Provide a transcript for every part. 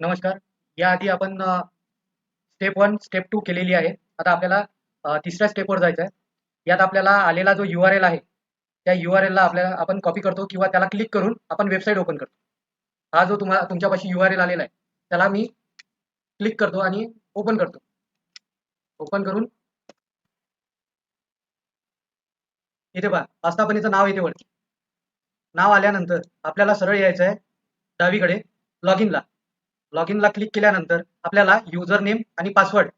नमस्कार. याआधी आपण स्टेप वन स्टेप टू केलेली आहे. आता आपल्याला तिसऱ्या स्टेपवर जायचं आहे यात आपल्याला आलेला जो यू आर एल आहे त्या यू आर एलला आपल्याला आपण कॉपी करतो किंवा त्याला क्लिक करून आपण वेबसाईट ओपन करतो. हा जो तुम्हाला तुमच्यापाशी यू आर एल आलेला आहे त्याला मी क्लिक करतो आणि ओपन करतो. ओपन करून इथे पहा आस्थापनेचं नाव येते वरती नाव आल्यानंतर आपल्याला सरळ यायचं आहे डावीकडे लॉग इनला लॉग इनला क्लिक केल्यानंतर आपल्याला युजर नेम आणि पासवर्ड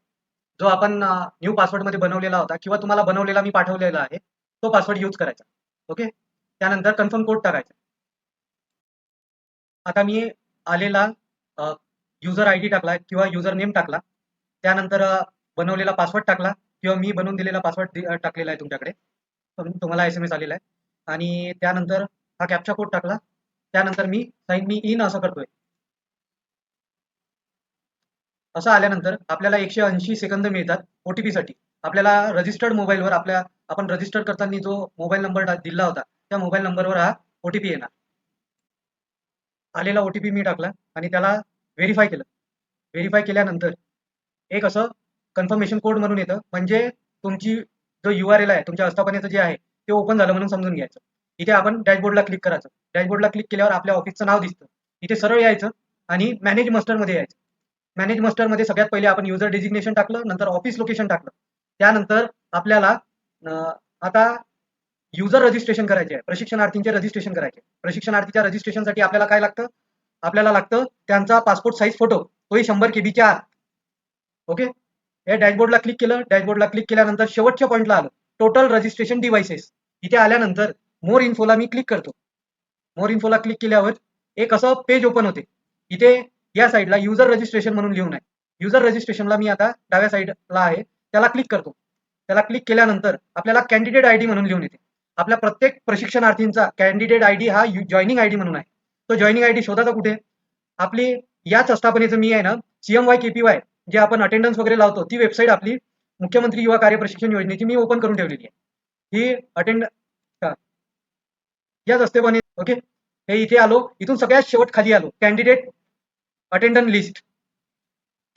जो आपण न्यू पासवर्डमध्ये बनवलेला होता किंवा तुम्हाला बनवलेला मी पाठवलेला आहे तो पासवर्ड यूज करायचा. ओके त्यानंतर कन्फर्म कोड टाकायचा. आता मी आलेला युजर आय डी टाकला किंवा युजर नेम टाकला. त्यानंतर बनवलेला पासवर्ड टाकला किंवा मी बनवून दिलेला पासवर्ड टाकलेला आहे तुमच्याकडे. तुम्हाला एस एम एस आलेला आहे. आणि त्यानंतर हा कॅपचा कोड टाकला. त्यानंतर मी साईन मी इन असं करतोय. असं आल्यानंतर आपल्याला एकशे ऐंशी सेकंद मिळतात ओटीपी साठी. आपल्याला रजिस्टर्ड मोबाईलवर आपल्या आपण रजिस्टर करताना जो मोबाईल नंबर दिला होता त्या मोबाईल नंबरवर हा ओटीपी येणार. आलेला ओटीपी मी टाकला आणि त्याला व्हेरीफाय केलं. व्हेरीफाय केल्यानंतर एक असं कन्फर्मेशन कोड म्हणून येतं. म्हणजे तुमची जो यू आर एल आहे तुमच्या आस्थापनेचं जे आहे ते ओपन झालं म्हणून समजून घ्यायचं. इथे आपण डॅशबोर्डला क्लिक करायचं. डॅशबोर्डला क्लिक केल्यावर आपल्या ऑफिसचं नाव दिसतं. इथे सरळ यायचं आणि मॅनेज मस्टरमध्ये यायचं. मॅनेजमध्ये सगळ्यात पहिले आपण युजर डेजिग्नेशन टाकलं नंतर ऑफिस लोकेशन टाकलं. त्यानंतर आपल्याला आता युजर रजिस्ट्रेशन करायचे आहे प्रशिक्षणार्थींचे रजिस्ट्रेशन करायचे प्रशिक्षणार्थीच्या रजिस्ट्रेशनसाठी आपल्याला काय लागतं? आपल्याला लागतं त्यांचा पासपोर्ट साईज फोटो तोही शंभर केबीच्या आत. ओके हे डॅशबोर्डला क्लिक केलं. डॅशबोर्डला क्लिक केल्यानंतर शेवटच्या पॉईंटला आलं. टोटल रजिस्ट्रेशन डिव्हाइसेस इथे आल्यानंतर मोर इन्फोला मी क्लिक करतो. मोर इन्फोला क्लिक केल्यावर एक असं पेज ओपन होते. इथे या साईडला युजर रजिस्ट्रेशन म्हणून लिहून आहे. युजर रजिस्ट्रेशनला मी आता डाव्या साईडला आहे. त्याला क्लिक करतो. त्याला क्लिक केल्यानंतर आपल्याला कॅन्डिडेट आयडी म्हणून लिहून येते. आपल्या प्रत्येक प्रशिक्षणार्थींचा कॅन्डिडेट आयडी हा जॉईनिंग आयडी म्हणून आहे. तो जॉईनिंग आयडी शोधाचा कुठे? आपली याच आस्थापनेचं मी आहे ना सीएम वाय केपीवाय जे आपण अटेंडन्स वगैरे लावतो ती वेबसाईट आपली मुख्यमंत्री युवा कार्य प्रशिक्षण योजनेची मी ओपन करून ठेवलेली आहे. ही अटेंड याच आस्थापने ओके हे इथे आलो. इथून सगळ्यात शेवट खाली आलो. कॅन्डिडेट अटेंडंट लिस्ट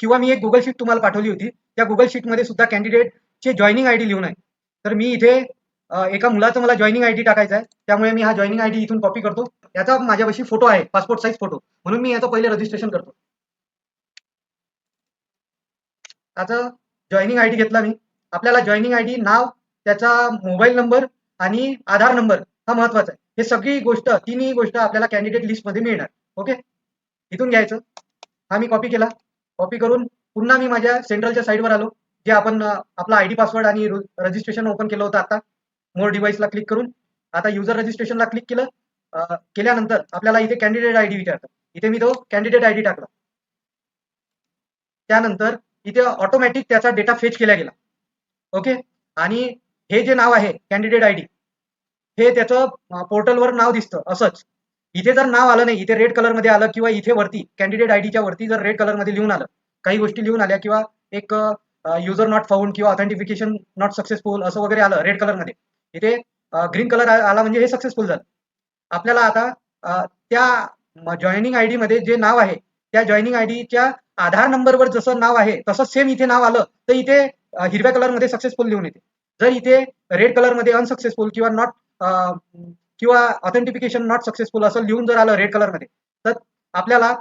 किंवा मी एक गुगल शीट तुम्हाला पाठवली होती. त्या गुगल शीटमध्ये सुद्धा कॅन्डिडेटचे जॉईनिंग आय डी लिहून आहे. तर मी इथे एका मुलाचा मला जॉईनिंग आय डी टाकायचा आहे. त्यामुळे मी हा जॉईनिंग आय डी इथून कॉपी करतो. याचा माझ्यापाशी फोटो आहे पासपोर्ट साईज फोटो म्हणून मी याचं पहिले रजिस्ट्रेशन करतो. आता जॉईनिंग आय डी घेतला मी. आपल्याला जॉईनिंग आय डी नाव त्याचा मोबाईल नंबर आणि आधार नंबर हा महत्त्वाचा आहे. हे सगळी गोष्ट तिन्ही गोष्ट आपल्याला कॅन्डिडेट लिस्टमध्ये मिळणार. ओके? इथून घ्यायचं. हा मी कॉपी केला. कॉपी करून पुन्हा मी माझ्या सेंट्रलच्या साईडवर आलो जे आपण आपला आयडी पासवर्ड आणि रजिस्ट्रेशन ओपन केलं होतं आता. मोर डिव्हाइसला क्लिक करून. आता युजर रजिस्ट्रेशनला क्लिक केलं केल्यानंतर आपल्याला इथे कॅन्डिडेट आयडी विचारतात इथे मी तो कॅन्डिडेट आयडी टाकला. त्यानंतर इथे ऑटोमॅटिक त्याचा डेटा फेच केला गेला. ओके आणि हे जे नाव आहे कॅन्डिडेट आयडी हे त्याचं पोर्टलवर नाव दिसतं असंच. इथे जर नाव आलं नाही इथे रेड कलरमध्ये आलं किंवा इथे वरती कॅन्डिडेट आयडीच्या वरती जर रेड कलरमध्ये लिहून आलं काही गोष्टी लिहून आल्या किंवा एक युजर नॉट फाउंड किंवा ऑथेंटिफिकेशन नॉट सक्सेसफुल असं वगैरे आलं रेड कलरमध्ये इथे ग्रीन कलर आला म्हणजे हे सक्सेसफुल झालं. आपल्याला आता त्या जॉईनिंग आयमध्ये जे नाव आहे त्या जॉईनिंग आयडीच्या आधार नंबरवर जसं नाव आहे तसं सेम इथे नाव आलं तर इथे हिरव्या कलरमध्ये सक्सेसफुल लिहून येते. जर इथे रेड कलरमध्ये अनसक्सेसफुल किंवा नॉट किंवा ऑथेंटिफिकेशन नॉट सक्सेसफुल असं लिहून जर आलं रेड कलरमध्ये तर आपल्याला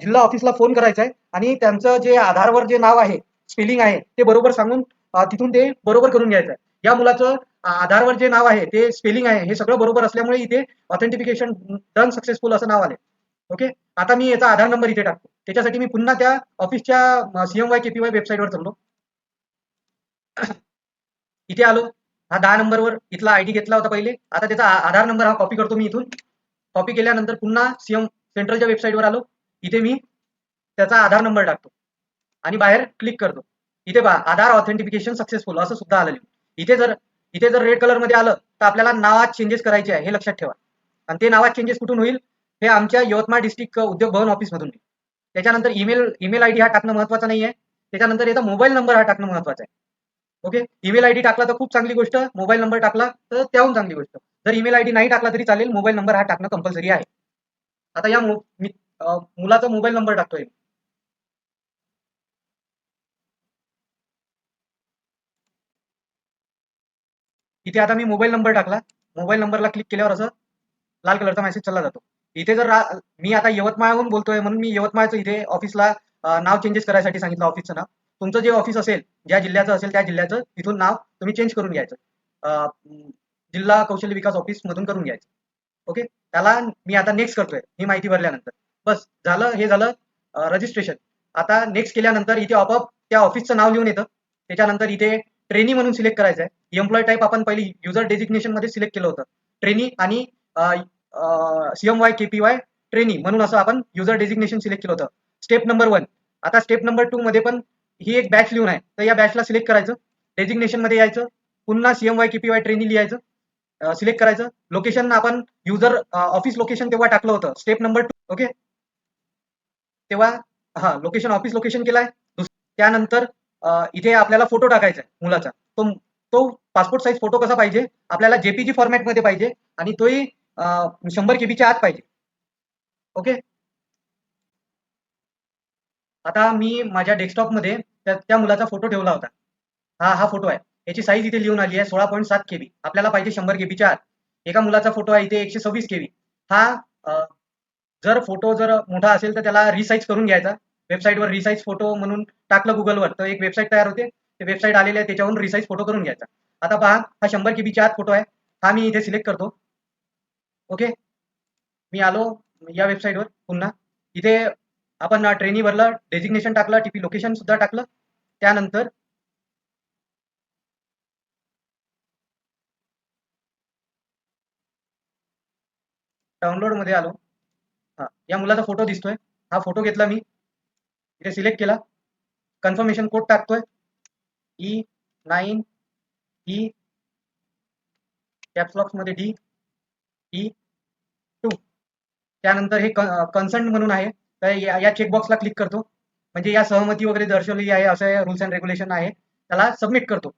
जिल्हा ऑफिसला फोन करायचा आहे आणि त्यांचं जे आधारवर जे नाव आहे स्पेलिंग आहे ते बरोबर सांगून तिथून ते बरोबर करून घ्यायचं आहे या मुलाचं आधारवर जे नाव आहे ते स्पेलिंग आहे हे सगळं बरोबर असल्यामुळे इथे ऑथेंटिफिकेशन डन सक्सेसफुल असं नाव आले ओके? आता मी याचा आधार नंबर इथे टाकतो. त्याच्यासाठी मी पुन्हा त्या ऑफिसच्या सीएम वाय केपीवाय वेबसाईटवर चाललो. इथे आलो. हा दहा नंबरवर इथला आयडी घेतला होता पहिले. आता त्याचा आधार नंबर हा कॉपी करतो मी इथून. कॉपी केल्यानंतर पुन्हा सीएम सेंट्रलच्या वेबसाईटवर आलो. इथे मी त्याचा आधार नंबर टाकतो. आणि बाहेर क्लिक करतो. इथे पहा आधार ऑथेंटिफिकेशन सक्सेसफुल असं सुद्धा आलं इथे जर इथे जर रेड कलरमध्ये आलं तर आपल्याला नावात चेंजेस करायचे आहे हे लक्षात ठेवा. आणि ते नावात चेंजेस कुठून होईल? हे आमच्या यवतमाळ डिस्ट्रिक्ट उद्योग भवन ऑफिस मधून होईल. त्याच्यानंतर ईमेल ईमेल आयडी हा टाकणं महत्वाचं नाही आहे त्याच्यानंतर याचा मोबाईल नंबर हा टाकणं महत्वाचं आहे. ओके? ईमेल आयडी टाकला तर खूप चांगली गोष्ट. मोबाईल नंबर टाकला तर त्याहून चांगली गोष्ट. जर ईमेल आयडी नाही टाकला तरी चालेल मोबाईल नंबर हा टाकणं कंपल्सरी आहे. आता या मुलाचा मोबाईल नंबर टाकतोय. इथे आता मी मोबाईल नंबर टाकला. मोबाईल नंबरला क्लिक केल्यावर असं लाल कलरचा मेसेज चालला जातो. इथे जर मी आता यवतमाळहून बोलतोय म्हणून मी यवतमाळचं इथे ऑफिसला नाव चेंजेस करायसाठी सांगितलं ऑफिसचं नाव. तुमचं जे ऑफिस असेल ज्या जिल्ह्याचं असेल त्या जिल्ह्याचं तिथून नाव तुम्ही चेंज करून घ्यायचं. जिल्हा कौशल्य विकास ऑफिस मधून करून घ्यायचं. ओके त्याला मी आता नेक्स्ट करतोय ही माहिती भरल्यानंतर. बस झालं हे झालं रजिस्ट्रेशन आता नेक्स्ट केल्यानंतर इथे आपोआप त्या ऑफिसचं नाव लिहून येतं. त्याच्यानंतर इथे ट्रेनी म्हणून सिलेक्ट करायचं आहे एम्प्लॉय टाईप आपण पहिली युजर डेजिग्नेशनमध्ये सिलेक्ट केलं होतं. ट्रेनी आणि CM Y KP Y trainee म्हणून असं आपण युजर डेजिग्नेशन सिलेक्ट केलं होतं. स्टेप नंबर वन आता स्टेप नंबर टू मध्ये पण ही एक बॅच लिहून आहे. तर या बॅचला सिलेक्ट करायचं. डेजिग्नेशनमध्ये यायचं. पुन्हा CM Y KP Y trainee लिहायचं. सिलेक्ट करायचं. लोकेशन आपण युजर ऑफिस लोकेशन तेव्हा टाकलं होतं. स्टेप नंबर टू ओके तेव्हा हा लोकेशन ऑफिस लोकेशन केलाय. दुस- त्यानंतर इथे आपल्याला फोटो टाकायचा आहे मुलाचा. तो तो पासपोर्ट साईज फोटो कसा पाहिजे? आपल्याला जेपीजी फॉर्मॅटमध्ये पाहिजे आणि तोही शंभर केबीच्या आत पाहिजे. ओके आता मी माझ्या डेस्कटॉपमध्ये त्या त्या मुलाचा फोटो ठेवला होता. हा हा फोटो आहे. याची साईज इथे लिहून आली आहे सोळा पॉईंट सात केबी. आपल्याला पाहिजे शंभर केबीच्या आत एका मुलाचा फोटो आहे इथे एकशे सव्वीस केबी. हा जर फोटो जर मोठा असेल तर त्याला रिसाईज करून घ्यायचा. वेबसाईटवर रिसाईज फोटो म्हणून टाकलं गुगलवर तर एक वेबसाईट तयार होते. ते वेबसाईट आलेले आहे त्याच्यावरून रिसाईज फोटो करून घ्यायचा. आता पहा हा शंभर केबीच्या आत फोटो आहे. हा मी इथे सिलेक्ट करतो. ओके मी आलो या वेबसाईटवर पुन्हा. इथे आपण ट्रेनी भरला डेजिग्नेशन टाकलं टीपी लोकेशन सुद्धा टाकलं. त्यानंतर डाउनलोडमध्ये आलो. हा या मुलाचा फोटो दिसतोय. हा फोटो घेतला मी. इथे सिलेक्ट केला. कन्फर्मेशन कोड टाकतोय. ई नाईन ई कॅप्सलॉक्समध्ये डी ई टू त्यानंतर हे कन्सर्न म्हणून आहे. तर या या चेकबॉक्सला क्लिक करतो. म्हणजे या सहमती वगैरे दर्शवलेली आहे असं रुल्स अँड रेग्युलेशन आहे. त्याला सबमिट करतो.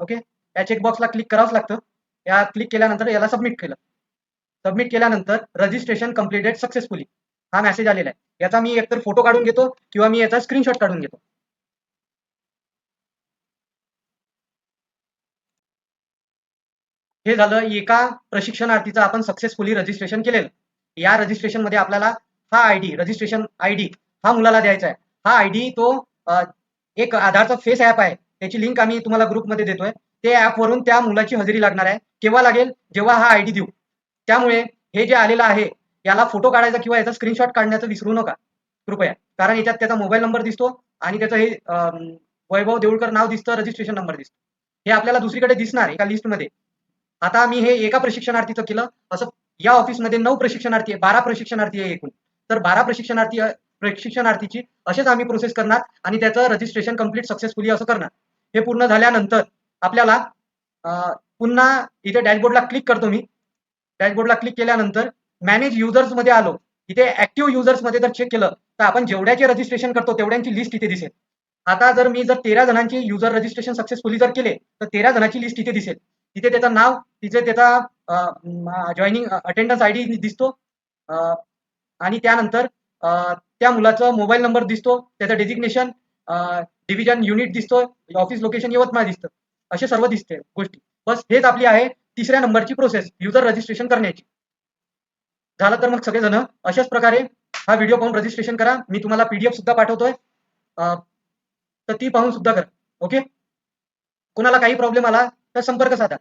ओके या चेकबॉक्सला क्लिक करावंच लागतं. या क्लिक केल्यानंतर याला सबमिट केलं. सबमिट केल्यानंतर रजिस्ट्रेशन कम्प्लिटेड सक्सेसफुली हा मेसेज आलेला आहे. याचा मी एकतर फोटो काढून घेतो किंवा मी याचा स्क्रीनशॉट काढून घेतो. हे झालं एका प्रशिक्षणार्थीचं आपण सक्सेसफुली रजिस्ट्रेशन केलेलं. या रजिस्ट्रेशनमध्ये आपल्याला हा आयडी रजिस्ट्रेशन आयडी हा मुलाला द्यायचा आहे. हा आयडी तो एक आधारचा फेस ऍप आहे. त्याची लिंक आम्ही तुम्हाला ग्रुपमध्ये देतोय. ते ऍप वरून त्या मुलाची हजेरी लागणार आहे. केव्हा लागेल? जेव्हा हा आयडी देऊ. त्यामुळे हे जे आलेलं आहे याला फोटो काढायचा किंवा याचा स्क्रीनशॉट काढण्याचं विसरू नका. कृपया. कारण याच्यात त्याचा मोबाईल नंबर दिसतो आणि त्याचं हे वैभव देऊळकर नाव दिसतं रजिस्ट्रेशन नंबर दिसतो. हे आपल्याला दुसरीकडे दिसणार एका लिस्टमध्ये आता मी हे एका प्रशिक्षणार्थीचं केलं. असं या ऑफिसमध्ये नऊ प्रशिक्षणार्थी आहे बारा प्रशिक्षणार्थी आहे एकूण. तर बारा प्रशिक्षणार्थी प्रशिक्षणार्थीची असेच आम्ही प्रोसेस करणार आणि त्याचं रजिस्ट्रेशन कंप्लीट सक्सेसफुली असं करणार. हे पूर्ण झाल्यानंतर आपल्याला पुन्हा इथे डॅशबोर्डला क्लिक करतो मी. डॅशबोर्डला क्लिक केल्यानंतर मॅनेज युजर्समध्ये आलो. इथे ऍक्टिव्ह युजर्समध्ये जर चेक केलं तर आपण जेवढ्याचे रजिस्ट्रेशन करतो तेवढ्यांची लिस्ट इथे दिसेल. आता जर मी जर तेरा जणांची युजर रजिस्ट्रेशन सक्सेसफुली जर केले तर तेरा जणांची लिस्ट इथे दिसेल. तिथे त्याचं नाव तिथे त्याचा जॉईनिंग अटेंडन्स आय डी दिसतो. आणि त्यानंतर त्या मुलाचा मोबाईल नंबर दिसतो त्याचं डेजिग्नेशन डिव्हिजन युनिट दिसतो ऑफिस लोकेशन यवतमाळ दिसतं. असे सर्व दिसते गोष्टी. बस हेच आपली आहे तिसऱ्या नंबरची प्रोसेस युजर रजिस्ट्रेशन करण्याची. झालं तर मग सगळेजण अशाच प्रकारे हा व्हिडिओ पाहून रजिस्ट्रेशन करा. मी तुम्हाला पीडीएफ सुद्धा पाठवतोय. तर ती पाहून सुद्धा करा. ओके कोणाला काही प्रॉब्लेम आला तर संपर्क साधा.